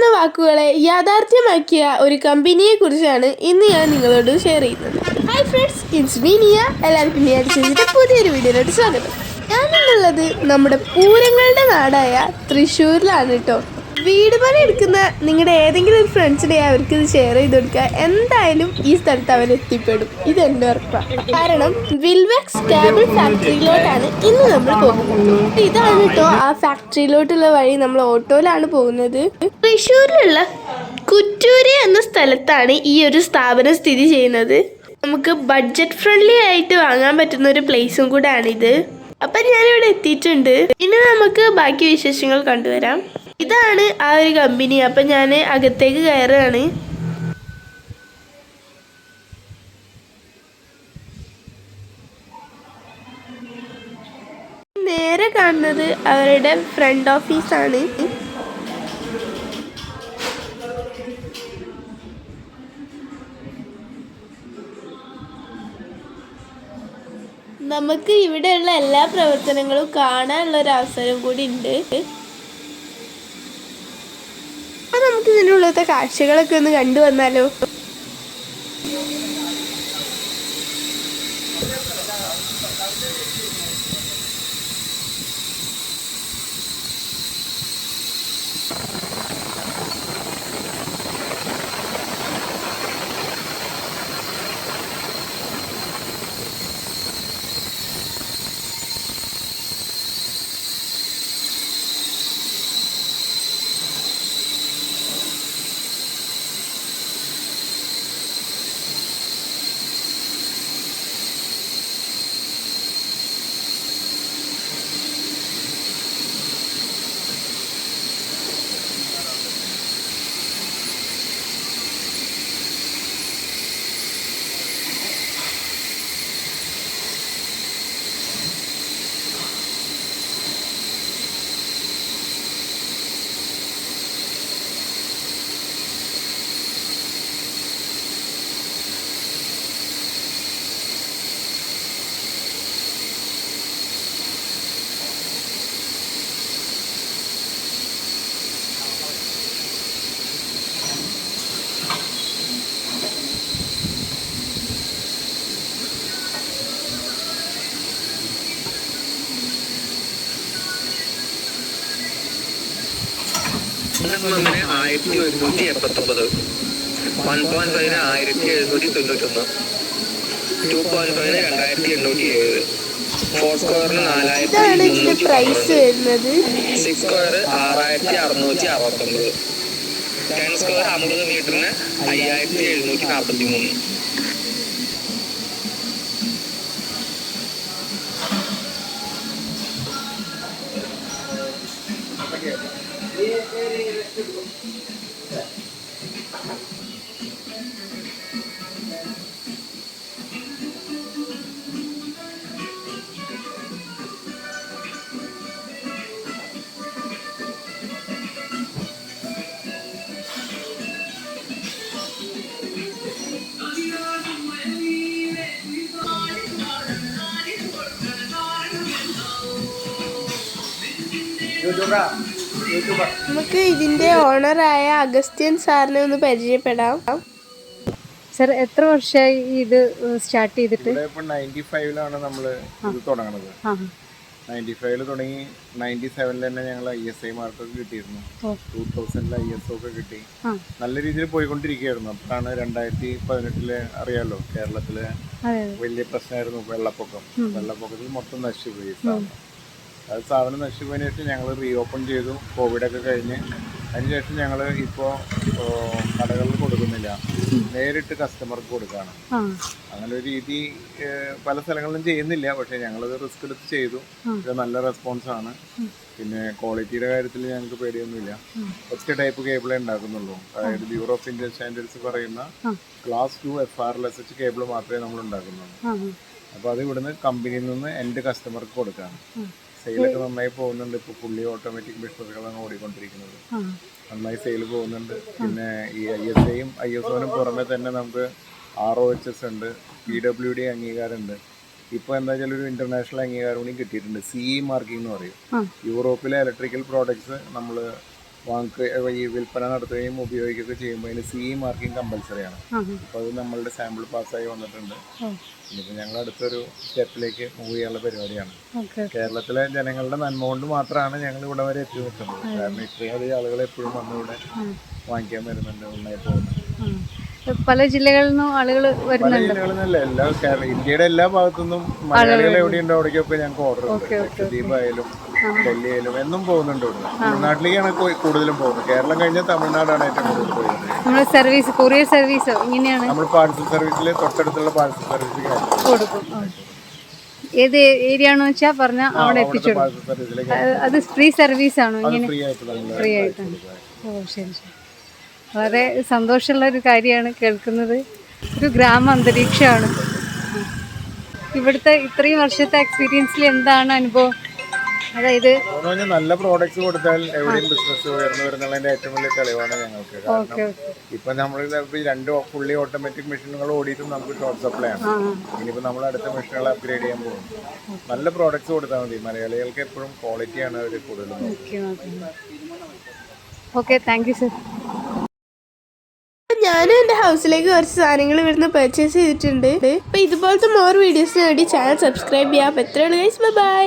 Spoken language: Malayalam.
എന്ന വാക്കുകളെ യാഥാർത്ഥ്യമാക്കിയ ഒരു കമ്പനിയെ കുറിച്ചാണ് ഇന്ന് ഞാൻ നിങ്ങളോട് ഷെയർ ചെയ്യുന്നത്. ഹായ് ഫ്രണ്ട്സ് ഇറ്റ്സ് മീനിയ എല്ലാവർക്കും ചെയ്തിട്ട് പുതിയൊരു വീഡിയോയിലോട്ട് സ്വാഗതം. ഞാൻ ഇന്നുള്ളത് നമ്മുടെ പൂരങ്ങളുടെ നാടായ തൃശ്ശൂരിലാണ് കേട്ടോ വീട് പണി എടുക്കുന്ന നിങ്ങളുടെ ഏതെങ്കിലും ഒരു ഫ്രണ്ട്സിനെ അവർക്ക് ഇത് ഷെയർ ചെയ്ത് കൊടുക്കുക. എന്തായാലും ഈ സ്ഥലത്ത് അവർ എത്തിപ്പെടും. ഇത് ഉറപ്പാണ് കാരണം വിൽവാക്സ് കേബിൾ ഫാക്ടറിയിലോട്ടാണ് ഇന്ന് നമ്മൾ പോകുന്നത്. ഇതാണ് കേട്ടോ ആ ഫാക്ടറിയിലോട്ടുള്ള വഴി നമ്മൾ ഓട്ടോയിലാണ് പോകുന്നത്. തൃശ്ശൂരിലുള്ള കുറ്റൂര് എന്ന സ്ഥലത്താണ് ഈ ഒരു സ്ഥാപനം സ്ഥിതി ചെയ്യുന്നത്. നമുക്ക് ബഡ്ജറ്റ് ഫ്രണ്ട്ലി ആയിട്ട് വാങ്ങാൻ പറ്റുന്ന ഒരു പ്ലേസും കൂടാണിത്. അപ്പം ഞാനിവിടെ എത്തിയിട്ടുണ്ട്. ഇനി നമുക്ക് ബാക്കി വിശേഷങ്ങൾ കണ്ടുവരാം. ഇതാണ് ആ ഒരു കമ്പനി. അപ്പം ഞാൻ അകത്തേക്ക് കയറുകയാണ്. നേരെ കാണുന്നത് അവരുടെ ഫ്രണ്ട് ഓഫീസാണ് നമുക്ക് ഇവിടെയുള്ള എല്ലാ പ്രവർത്തനങ്ങളും കാണാനുള്ള ഒരു അവസരം കൂടി ഉണ്ട്. നമുക്ക് ഇതിന്റെ കാഴ്ചകളൊക്കെ ഒന്ന് കണ്ടു വന്നാലോ ഒന്നിന് ആയിരത്തി ഒരുന്നൂറ്റി എൺപത്തൊമ്പത്. വൺ പോയിന്റ് ഫൈവിന് ആയിരത്തി എഴുന്നൂറ്റി തൊണ്ണൂറ്റൊന്ന് ടു പോയിന്റ് ഫൈവിന് രണ്ടായിരത്തി എണ്ണൂറ്റി ഏഴ് ഫോർ സ്ക്വയറിന് നാലായിരത്തി പ്രൈസ് വരുന്നത്. സിക്സ് സ്ക്വയർ ആറായിരത്തി അറുന്നൂറ്റി അറുപത്തൊമ്പത് ടെൻ സ്ക്വയർ അമ്പത് മീറ്ററിന് അയ്യായിരത്തി എഴുന്നൂറ്റി നാൽപ്പത്തി മൂന്ന് Thank you. നമുക്ക് ഇതിന്റെ ഓണറായ അഗസ്ത്യൻ സാറിനെ ഒന്ന് പരിചയപ്പെടാം. സർ എത്ര വർഷമായി ഇത് സ്റ്റാർട്ട് ചെയ്തിട്ട്? നയന്റി ഫൈവിലാണ് നമ്മൾ ഇത് തുടങ്ങുന്നത് നയന്റി ഫൈവിൽ തുടങ്ങി നയന്റി സെവനിൽ തന്നെ ഞങ്ങൾ ഐ എസ് ഐ മാർക്കൊക്കെ കിട്ടിയിരുന്നു. ടൂ തൗസൻഡിൽ ഐ എസ് ഒക്കെ കിട്ടി. നല്ല രീതിയിൽ പോയിക്കൊണ്ടിരിക്കുകയായിരുന്നു. അപ്പോഴാണ് രണ്ടായിരത്തി പതിനെട്ടിൽ അറിയാലോ കേരളത്തിൽ വലിയ പ്രശ്നമായിരുന്നു വെള്ളപ്പൊക്കം. വെള്ളപ്പൊക്കത്തിൽ മൊത്തം നശിച്ചുപോയി സ്ഥാപനം അത് സ്ഥാപനം ശേഷം ഞങ്ങൾ റീ ഓപ്പൺ ചെയ്തു കോവിഡൊക്കെ കഴിഞ്ഞ്. അതിനുശേഷം ഞങ്ങൾ ഇപ്പോൾ കടകളിൽ കൊടുക്കുന്നില്ല. നേരിട്ട് കസ്റ്റമർക്ക് കൊടുക്കുകയാണ് അങ്ങനെ ഒരു രീതി പല സ്ഥലങ്ങളിലും ചെയ്യുന്നില്ല. പക്ഷെ ഞങ്ങളത് റിസ്ക് എടുത്ത് ചെയ്തു. നല്ല റെസ്പോൺസ് ആണ്. പിന്നെ ക്വാളിറ്റിയുടെ കാര്യത്തിൽ ഞങ്ങൾക്ക് പേടിയൊന്നുമില്ല. ഒറ്റ ടൈപ്പ് കേബിളേ ഉണ്ടാക്കുന്നുള്ളൂ. അതായത് ബ്യൂറോ ഓഫ് ഇന്ത്യൻ സ്റ്റാൻഡേർഡ്സ് പറയുന്ന class two F R L S H cable മാത്രമേ നമ്മൾ ഉണ്ടാക്കുന്നുള്ളൂ. അപ്പോൾ അത് ഇവിടുന്ന് കമ്പനിയിൽ നിന്ന് എന്റെ കസ്റ്റമർക്ക് കൊടുക്കാണ്. സെയിലൊക്കെ നന്നായി പോകുന്നുണ്ട്. ഇപ്പൊ ഫുള്ളി ഓട്ടോമാറ്റിക് ബിസിനസ്സുകളാണ് ഓടിക്കൊണ്ടിരിക്കുന്നത്. നന്നായി സെയിൽ പോകുന്നുണ്ട്. പിന്നെ ഈ ഐ എസ് ഐയും ഐ എസ് ഒനും പുറമെ തന്നെ നമുക്ക് ആർ ഒ എച്ച് എസ് ഉണ്ട്. പി ഡബ്ല്യു ഡി അംഗീകാരമുണ്ട്. ഇപ്പോൾ എന്താ വെച്ചാൽ ഒരു ഇന്റർനാഷണൽ അംഗീകാരം കൂടി കിട്ടിയിട്ടുണ്ട്. സിഇ ഇ മാർക്കിംഗ് എന്ന് പറയും. യൂറോപ്പിലെ ഇലക്ട്രിക്കൽ പ്രോഡക്ട്സ് നമ്മൾ വാങ്ങുക ഈ വിൽപ്പന നടത്തുകയും ഉപയോഗിക്കുകയൊക്കെ ചെയ്യുമ്പോൾ അതിന് സി മാർക്കിംഗ് കമ്പൽസറിയാണ് ആണ്. അപ്പോൾ അത് നമ്മളുടെ സാമ്പിൾ പാസ്സായി വന്നിട്ടുണ്ട്. ഇനിയിപ്പോൾ ഞങ്ങൾ അടുത്തൊരു സ്റ്റെപ്പിലേക്ക് മൂവ് ചെയ്യാനുള്ള പരിപാടിയാണ്. കേരളത്തിലെ ജനങ്ങളുടെ നന്മ കൊണ്ട് മാത്രമാണ് ഞങ്ങൾ ഇവിടെ വരെ എത്തി നിൽക്കുന്നത്. കാരണം ഇത്രയും അധികം ആളുകൾ എപ്പോഴും വന്നിവിടെ വാങ്ങിക്കാൻ വരുന്നുണ്ട് ഉണ്ടായി പോകുന്നുണ്ട്. പല ജില്ലകളിൽ നിന്നും ആളുകൾ വരുന്നുണ്ട്. എല്ലാ ഇന്ത്യയുടെ എല്ലാ ഭാഗത്തുനിന്നും മലയാളികൾ എവിടെയുണ്ടോ അവിടേക്കൊക്കെ ഞങ്ങൾക്ക് ഓർഡർ ഉണ്ട്. ലക്ഷദ്വീപ് ആയാലും ഡൽഹി ആയാലും എന്നും പോകുന്നുണ്ട് ഇവിടെ. തമിഴ്നാട്ടിലേക്കാണ് പോയി കൂടുതലും പോകുന്നത്. കേരളം കഴിഞ്ഞാൽ തമിഴ്നാടാണ് ഏറ്റവും കൂടുതൽ പോകുന്നത് നമ്മൾ സർവീസ് കൊറിയർ സർവീസോ ഇങ്ങനെയാണ്? നമ്മൾ പാർസൽ സർവീസിൽ തൊട്ടടുത്തുള്ള പാർസൽ സർവീസ് കൊടുക്കും. ഏത് ഏരിയ ആണെന്ന് വെച്ചാൽ പറഞ്ഞാൽ അവിടെ എത്തിച്ചു അത് ഫ്രീ സർവീസ് ആണോ? ഇങ്ങനെ ഫ്രീ ആയിട്ടാണ് ഓ ശരി ശരി. വളരെ സന്തോഷമുള്ള ഒരു കാര്യമാണ് കേൾക്കുന്നത്. ഒരു ഗ്രാമ അന്തരീക്ഷമാണ്. ഇവിടുത്തെ ഇത്രയും വർഷത്തെ എക്സ്പീരിയൻസിൽ എന്താണ് അനുഭവം? അതായത് നല്ല പ്രോഡക്റ്റ് കൊടുത്താൽ എവിടെയും ബിസിനസ് ഉയർന്നു വരുന്നതിന്റെ ഏറ്റവും വലിയ തെളിവാണ് ഞങ്ങൾക്ക്. കാരണം ഓക്കെ ഓക്കെ. ഇപ്പൊ നമ്മൾ രണ്ട് ഫുള്ളി ഓട്ടോമാറ്റിക് മെഷീനുകൾ ഓടിയിട്ടും നമുക്ക് ഷോർട്ട് സപ്ലൈ ആണ്. ഇനിയിപ്പോ നമ്മൾ അടുത്ത മെഷീനുകൾ അപ്ഗ്രേഡ് ചെയ്യാൻ പോകും. നല്ല പ്രോഡക്റ്റ്സ് കൊടുത്താൽ മതി. മലയാളികൾക്ക് എപ്പോഴും ക്വാളിറ്റിയാണ് അവർ കൂടുതലും കൂടുതൽ okay okay. Thank you sir ഞാനും എന്റെ ഹൗസിലേക്ക് കുറച്ച് സാധനങ്ങൾ ഇവിടുന്ന് പർച്ചേസ് ചെയ്തിട്ടുണ്ട്. അപ്പോൾ ഇതുപോലത്തെ മോർ വീഡിയോസിന് വേണ്ടി ചാനൽ സബ്സ്ക്രൈബ് ചെയ്യാം. അപ്പോൾ എത്രയാണ് ഗൈസ് ബൈ